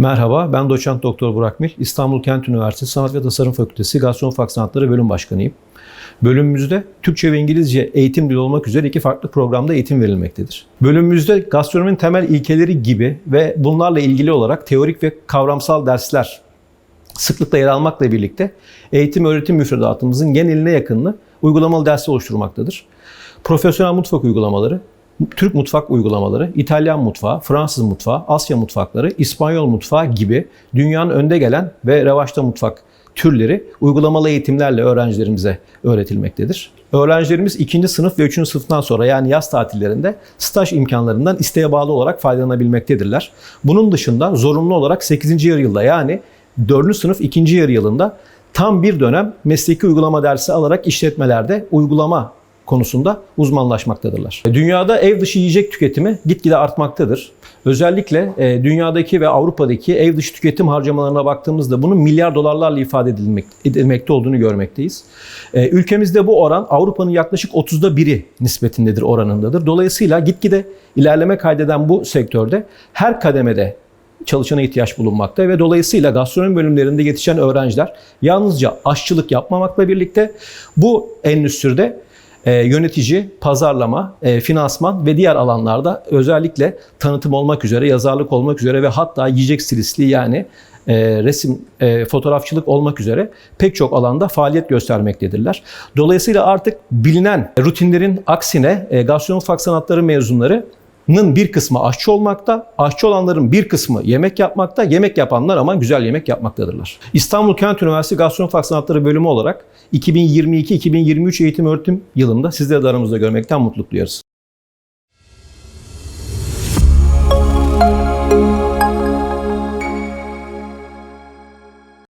Merhaba, ben doçent doktor Burak Mil. İstanbul Kent Üniversitesi Sanat ve Tasarım Fakültesi Gastronomi Mutfak Sanatları Bölüm Başkanıyım. Bölümümüzde Türkçe ve İngilizce eğitim dili olmak üzere iki farklı programda eğitim verilmektedir. Bölümümüzde gastronominin temel ilkeleri gibi ve bunlarla ilgili olarak teorik ve kavramsal dersler sıklıkla yer almakla birlikte eğitim öğretim müfredatımızın geneline yakınını uygulamalı dersler oluşturmaktadır. Profesyonel mutfak uygulamaları, Türk mutfak uygulamaları, İtalyan mutfağı, Fransız mutfağı, Asya mutfakları, İspanyol mutfağı gibi dünyanın önde gelen ve revaçta mutfak türleri uygulamalı eğitimlerle öğrencilerimize öğretilmektedir. Öğrencilerimiz ikinci sınıf ve üçüncü sınıftan sonra yani yaz tatillerinde staj imkanlarından isteğe bağlı olarak faydalanabilmektedirler. Bunun dışında zorunlu olarak 8. yarı yılda yani 4. sınıf 2. yarı yılında tam bir dönem mesleki uygulama dersi alarak işletmelerde uygulama konusunda uzmanlaşmaktadırlar. Dünyada ev dışı yiyecek tüketimi gitgide artmaktadır. Özellikle e, dünyadaki ve Avrupa'daki ev dışı tüketim harcamalarına baktığımızda bunun milyar dolarlarla ifade edilmek, edilmekte olduğunu görmekteyiz. E, ülkemizde bu oran Avrupa'nın yaklaşık 30'da biri nispetindedir, oranındadır. Dolayısıyla gitgide ilerleme kaydeden bu sektörde her kademede çalışana ihtiyaç bulunmakta ve dolayısıyla gastronomi bölümlerinde yetişen öğrenciler yalnızca aşçılık yapmamakla birlikte bu endüstride e, yönetici, pazarlama, e, finansman ve diğer alanlarda özellikle tanıtım olmak üzere, yazarlık olmak üzere ve hatta yiyecek stilistliği yani e, resim, fotoğrafçılık olmak üzere pek çok alanda faaliyet göstermektedirler. Dolayısıyla artık bilinen rutinlerin aksine e, gastronomi sanatları mezunları bir kısmı aşçı olmakta, aşçı olanların bir kısmı yemek yapmakta, yemek yapanlar ama güzel yemek yapmaktadırlar. İstanbul Kent Üniversitesi Gastronomi Sanatları bölümü olarak 2022-2023 eğitim öğretim yılında sizleri de aramızda görmekten mutluluk duyarız.